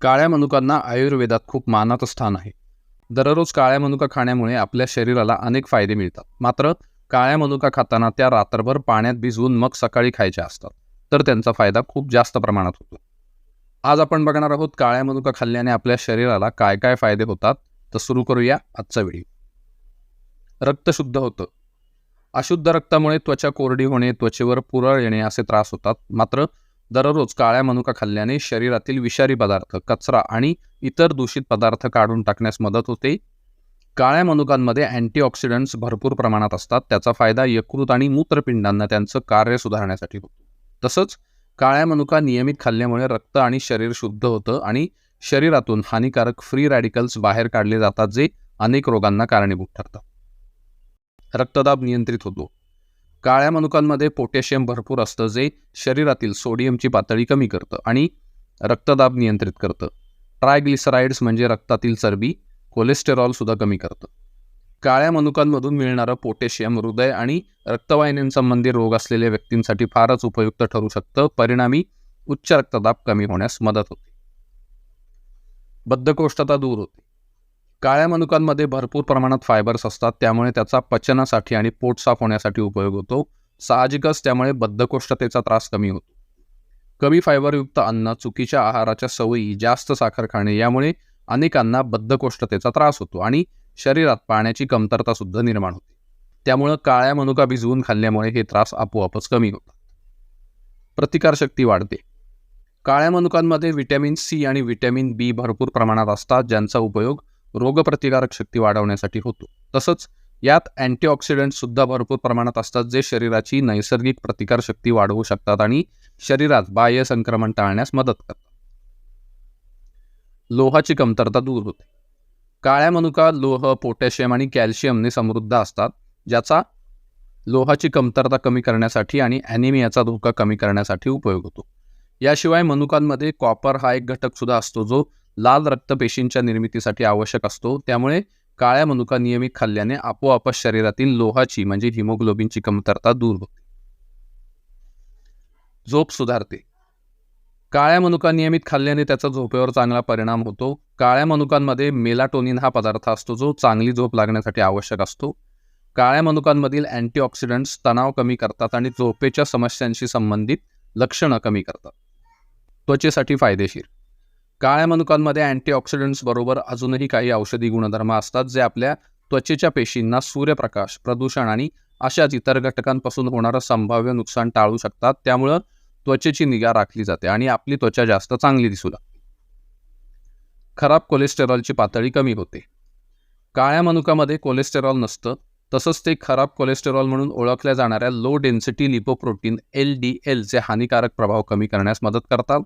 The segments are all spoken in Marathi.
काळ्या मनुकांना आयुर्वेदात खूप मानाचं स्थान आहे. दररोज काळ्या मनुका खाण्यामुळे आपल्या शरीराला अनेक फायदे मिळतात. मात्र काळ्या मनुका खाताना त्या रात्रभर पाण्यात भिजवून मग सकाळी खायच्या असतात. तर त्यांचा फायदा खूप जास्त प्रमाणात होतो. आज आपण बघणार आहोत काळ्या मनुका खाल्ल्याने आपल्या शरीराला काय काय फायदे होतात. तर सुरू करूया आजचा व्हिडिओ. रक्त शुद्ध होतं. अशुद्ध रक्तामुळे त्वचा कोरडी होणे त्वचेवर पुरळ येणे असे त्रास होतात. मात्र दररोज काळ्या मनुका खाल्ल्याने शरीरातील विषारी पदार्थ कचरा आणि इतर दूषित पदार्थ काढून टाकण्यास मदत होते. काळ्या मनुकांमध्ये अँटीऑक्सिडंट्स भरपूर प्रमाणात असतात. त्याचा फायदा यकृत आणि मूत्रपिंडांना त्यांचं कार्य सुधारण्यासाठी होतो. तसंच काळ्या मनुका नियमित खाल्ल्यामुळे रक्त आणि शरीर शुद्ध होतं आणि शरीरातून हानिकारक फ्री रॅडिकल्स बाहेर काढले जातात जे अनेक रोगांना कारणीभूत ठरतात. रक्तदाब नियंत्रित होतो. काळ्या मनुकांमध्ये पोटॅशियम भरपूर असतं जे शरीरातील सोडियमची पातळी कमी करतं आणि रक्तदाब नियंत्रित करतं. ट्रायग्लिसराइड्स म्हणजे रक्तातील चरबी कोलेस्टेरॉल सुद्धा कमी करतं. काळ्या मनुकांमधून मिळणारं पोटॅशियम हृदय आणि रक्तवाहिन्यांसंबंधी रोग असलेल्या व्यक्तींसाठी फारच उपयुक्त ठरू शकतं. परिणामी उच्च रक्तदाब कमी होण्यास मदत होते. बद्धकोष्ठता दूर होते. काळ्या मनुकांमध्ये भरपूर प्रमाणात फायबर्स असतात त्यामुळे त्याचा पचनासाठी आणि पोट साफ होण्यासाठी उपयोग होतो. साहजिकच त्यामुळे बद्धकोष्ठतेचा त्रास कमी होतो. कमी फायबरयुक्त अन्न चुकीच्या आहाराच्या सवयी जास्त साखर खाणे यामुळे अनेकांना बद्धकोष्ठतेचा त्रास होतो आणि शरीरात पाण्याची कमतरता सुद्धा निर्माण होते. त्यामुळं काळ्या मनुका भिजवून खाल्ल्यामुळे हे त्रास आपोआपच कमी होतात. प्रतिकारशक्ती वाढते. काळ्या मनुकांमध्ये व्हिटॅमिन सी आणि व्हिटॅमिन बी भरपूर प्रमाणात असतात ज्यांचा उपयोग रोगप्रतिकारक शक्ती वाढवण्यासाठी होतो. तसंच यात अँटीऑक्सिडंट सुद्धा भरपूर प्रमाणात असतात जे शरीराची नैसर्गिक प्रतिकारशक्ती वाढवू शकतात आणि शरीरात बाह्य संक्रमण टाळण्यास मदत करतात. लोहाची कमतरता दूर होते. काळ्या मनुका लोह पोटॅशियम आणि कॅल्शियमने समृद्ध असतात ज्याचा लोहाची कमतरता कमी करण्यासाठी आणि ॲनिमियाचा धोका कमी करण्यासाठी उपयोग होतो. याशिवाय मनुकांमध्ये कॉपर हा एक घटक सुद्धा असतो जो लाल रक्तपेशींच्या निर्मितीसाठी आवश्यक असतो. त्यामुळे काळ्या मनुका नियमित खाल्ल्याने आपोआपच शरीरातील लोहाची म्हणजे हिमोग्लोबिनची कमतरता दूर होते. झोप सुधारते. काळ्या मनुका नियमित खाल्ल्याने त्याचा झोपेवर चांगला परिणाम होतो. काळ्या मनुकांमध्ये मेलाटोनिन हा पदार्थ असतो जो चांगली झोप लागण्यासाठी आवश्यक असतो. काळ्या मनुकांमधील अँटीऑक्सिडंट्स तणाव कमी करतात आणि झोपेच्या समस्यांशी संबंधित लक्षणं कमी करतात. त्वचेसाठी फायदेशीर. काळ्या मनुकांमध्ये अँटीऑक्सिडंट्स बरोबर अजूनही काही औषधी गुणधर्म असतात जे आपल्या त्वचेच्या पेशींना सूर्यप्रकाश प्रदूषण आणि अशाच इतर घटकांपासून होणारं संभाव्य नुकसान टाळू शकतात. त्यामुळं त्वचेची निगा राखली जाते आणि आपली त्वचा जास्त चांगली दिसू लागते. खराब कोलेस्टेरॉलची पातळी कमी होते. काळ्या मनुकामध्ये कोलेस्टेरॉल नसतं तसंच ते खराब कोलेस्टेरॉल म्हणून ओळखल्या जाणाऱ्या low density lipoprotein L D एलचे हानिकारक प्रभाव कमी करण्यास मदत करतात.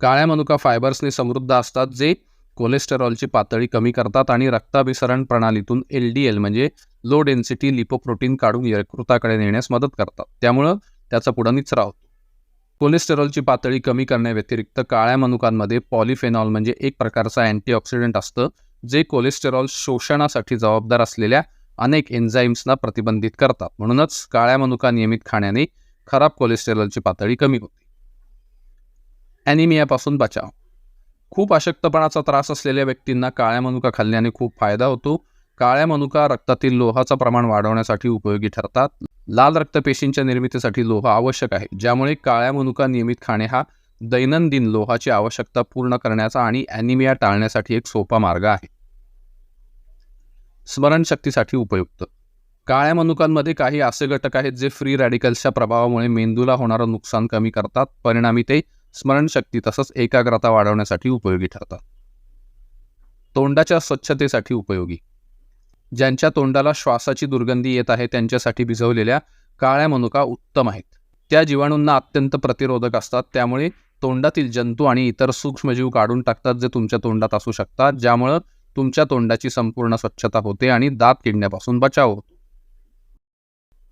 काळ्या मनुका फायबर्सने समृद्ध असतात जे कोलेस्टेरॉलची पातळी कमी करतात आणि रक्ताभिसरण प्रणालीतून एल डी एल म्हणजे लो डेन्सिटी लिपोप्रोटीन काढून यकृताकडे नेण्यास मदत करतात. त्यामुळं त्याचा पुढं निचरा होतो. कोलेस्टेरॉलची पातळी कमी करण्याव्यतिरिक्त काळ्या मनुकांमध्ये पॉलिफेनॉल म्हणजे एक प्रकारचा अँटीऑक्सिडंट असतं जे कोलेस्टेरॉल शोषणासाठी जबाबदार असलेल्या अनेक एन्झाईम्सना प्रतिबंधित करतात. म्हणूनच काळ्या मनुका नियमित खाण्याने खराब कोलेस्टेरॉलची पातळी कमी होते. ॲनिमियापासून बचाव. खूप अशक्तपणाचा त्रास असलेल्या व्यक्तींना काळ्या मनुका खाल्ल्याने खूप फायदा होतो. काळ्या मनुका रक्तातील लोहाचं प्रमाण वाढवण्यासाठी उपयोगी ठरतात. लाल रक्तपेशींच्या निर्मितीसाठी लोह आवश्यक आहे ज्यामुळे काळ्या मनुका नियमित खाणे हा दैनंदिन लोहाची आवश्यकता पूर्ण करण्याचा आणि ॲनिमिया टाळण्यासाठी एक सोपा मार्ग आहे. स्मरणशक्तीसाठी उपयुक्त. काळ्या मनुकांमध्ये काही असे घटक आहेत जे फ्री रॅडिकल्सच्या प्रभावामुळे मेंदूला होणारं नुकसान कमी करतात. परिणामी ते स्मरणशक्ती तसंच एकाग्रता वाढवण्यासाठी उपयोगी ठरतात. तोंडाच्या स्वच्छतेसाठी उपयोगी. ज्यांच्या तोंडाला श्वासाची दुर्गंधी येत आहे त्यांच्यासाठी भिजवलेल्या काळ्या मनुका उत्तम आहेत. त्या जीवाणूंना अत्यंत प्रतिरोधक असतात त्यामुळे तोंडातील जंतू आणि इतर सूक्ष्मजीव काढून टाकतात जे तुमच्या तोंडात असू शकतात ज्यामुळं तुमच्या तोंडाची संपूर्ण स्वच्छता होते आणि दात किडण्यापासून बचाव होतो.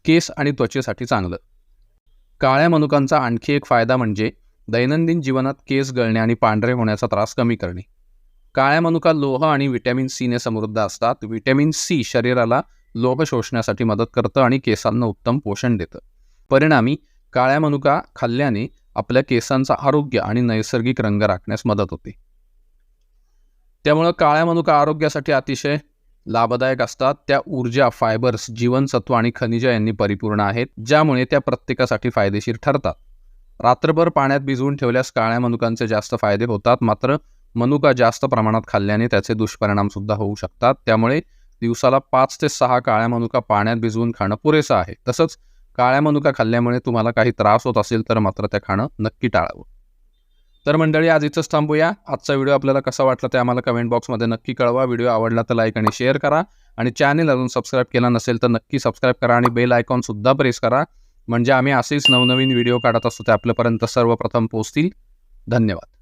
केस आणि त्वचेसाठी चांगलं. काळ्या मनुकांचा आणखी एक फायदा म्हणजे दैनंदिन जीवनात केस गळणे आणि पांढरे होण्याचा त्रास कमी करणे. काळ्या मनुका लोह आणि व्हिटॅमिन सीने समृद्ध असतात. व्हिटॅमिन सी शरीराला लोह शोषण्यासाठी मदत करतं आणि केसांना उत्तम पोषण देतं. परिणामी काळ्या मनुका खाल्ल्याने आपल्या केसांचा आरोग्य आणि नैसर्गिक रंग राखण्यास मदत होते. त्यामुळं काळ्या मनुका आरोग्यासाठी अतिशय लाभदायक असतात. त्या ऊर्जा फायबर्स जीवनसत्व आणि खनिज यांनी परिपूर्ण आहेत ज्यामुळे त्या प्रत्येकासाठी फायदेशीर ठरतात. रात्रभर पाण्यात भिजवून ठेवल्यास काळ्या मनुकांचे जास्त फायदे होतात. मात्र मनुका जास्त प्रमाणात खाल्ल्याने त्याचे दुष्परिणाम सुद्धा होऊ शकतात. त्यामुळे दिवसाला पाच ते सहा काळ्या मनुका पाण्यात भिजवून खाणं पुरेसं आहे. तसंच काळ्या मनुका खाल्ल्यामुळे तुम्हाला काही त्रास होत असेल तर मात्र त्या खाणं नक्की टाळावं. तर मंडळी आज इथंच थांबूया. आजचा व्हिडिओ आपल्याला कसा वाटला ते आम्हाला कमेंट बॉक्समध्ये नक्की कळवा. व्हिडिओ आवडला तर लाईक आणि शेअर करा. आणि चॅनेल अजून सबस्क्राईब केला नसेल तर नक्की सबस्क्राईब करा आणि बेल आयकॉन सुद्धा प्रेस करा. म्हणजे आम्ही असेच नवनवीन व्हिडिओ काढत असतो ते आपल्यापर्यंत सर्वप्रथम पोहोचतील. धन्यवाद.